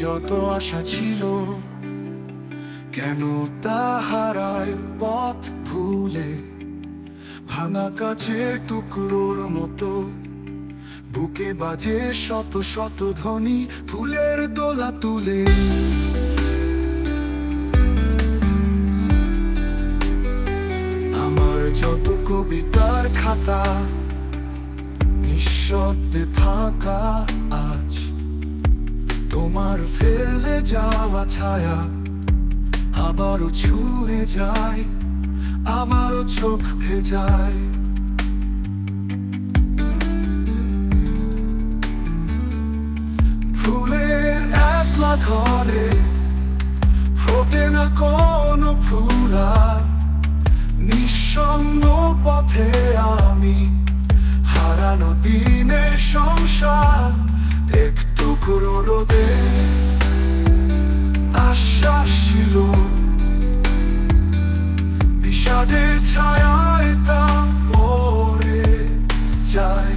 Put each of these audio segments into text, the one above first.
যত আশা ছিল, কেন তা হারায় পথ ভুলে ভাঙা কাচের টুকরোর মতো বুকে বাজে শত শত ধ্বনি ফুলের দোলা তুলে। আমার যত কবিতার খাতা, নিঃশব্দে ফাঁকা আজ তোমার ফেলে যাওয়া ছায়া আবারও ছুঁয়ে যায় আবারও চোখ ভেজায় ফুলের একলা ঘরে ফোটে না কোনো ফুল, নিঃসঙ্গ পথে আমি হারানো দিনের সংসার একটু রোদে আশ্বাস ছিল। বিষাদের ছায়ায় তা পড়ে যায়।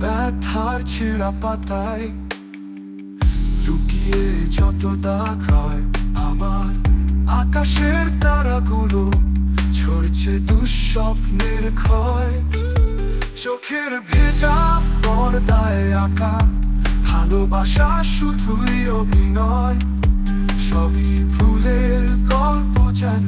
ব্যথার ছেঁড়া পাতায় লুকিয়ে যত দাগ হয়, আমার আকাশের তারাগুলো ঝরছে দুঃস্বপ্নের ক্ষয়। চোখের ভেজা পর্দায় আঁকা। ভালোবাসা শুধুই অভিনয়। সবই ভুলের গল্প যেন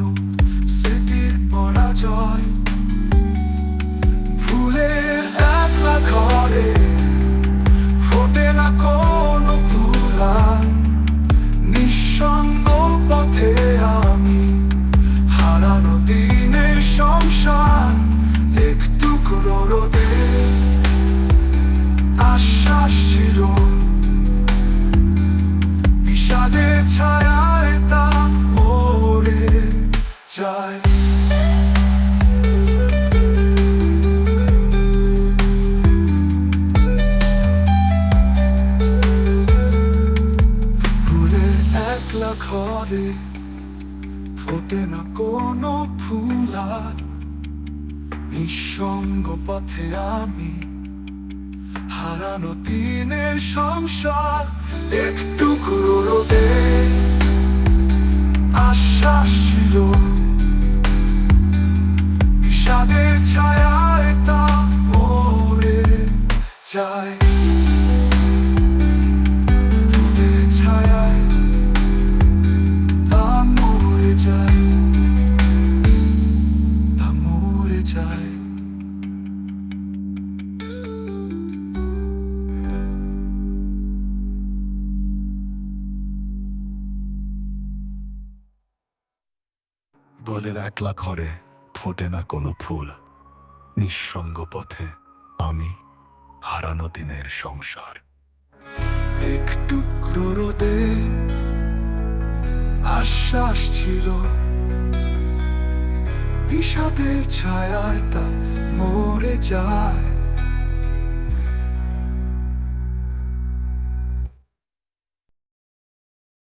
যায় ফুলের একলা ঘরে ফোটে না কোনো ফুল আর নিঃসঙ্গ পথে আমি হারানো দিনের সংসার, একটু রোদে। আশ্বাস বলের একলা ঘরে ফোটে না কোনো ফুল। নিঃসঙ্গ পথে আমি হারানো দিনের সংসার। একটু রোদে আশ্বাস ছিল। বিষাদের ছায়ায় তা মরে যায়।